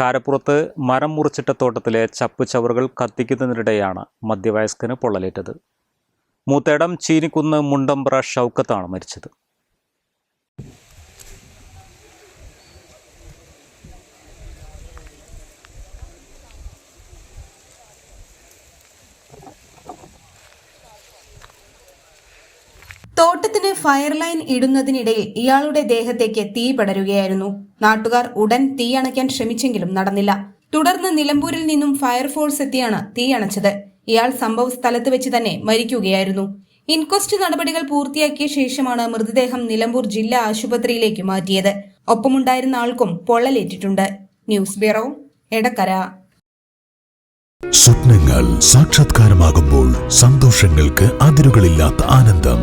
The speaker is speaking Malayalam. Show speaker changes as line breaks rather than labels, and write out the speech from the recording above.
കാരപ്പുറത്ത് മരം മുറിച്ചിട്ട തോട്ടത്തിലെ ചപ്പ് ചവറുകൾ കത്തിക്കുന്നതിനിടെയാണ് മധ്യവയസ്കന് പൊള്ളലേറ്റത്. മൂത്തേടം ചീനിക്കുന്ന് മുണ്ടമ്പ്ര ഷൗക്കത്താണ് മരിച്ചത്.
തോട്ടത്തിന് ഫയർലൈൻ ഇടുന്നതിനിടയിൽ ഇയാളുടെ ദേഹത്തേക്ക് തീ പടരുകയായിരുന്നു. നാട്ടുകാർ ഉടൻ തീ അണയ്ക്കാൻ ശ്രമിച്ചെങ്കിലും നടന്നില്ല. തുടർന്ന് നിലമ്പൂരിൽ നിന്നും ഫയർഫോഴ്സ് എത്തിയാണ് തീ അണച്ചത്. ഇയാൾ സംഭവ സ്ഥലത്ത് വെച്ച് തന്നെ മരിക്കുകയായിരുന്നു. ഇൻക്വസ്റ്റ് നടപടികൾ പൂർത്തിയാക്കിയ ശേഷമാണ് മൃതദേഹം നിലമ്പൂർ ജില്ലാ ആശുപത്രിയിലേക്ക് മാറ്റിയത്. ഒപ്പമുണ്ടായിരുന്ന ആൾക്കും പൊള്ളലേറ്റിട്ടുണ്ട്. News bureau Edakkara.
സ്വപ്നങ്ങൾ സാക്ഷാത്കാരമാകുമ്പോൾ സന്തോഷങ്ങൾക്ക് അതിരുകളില്ലാത്ത ആനന്ദം.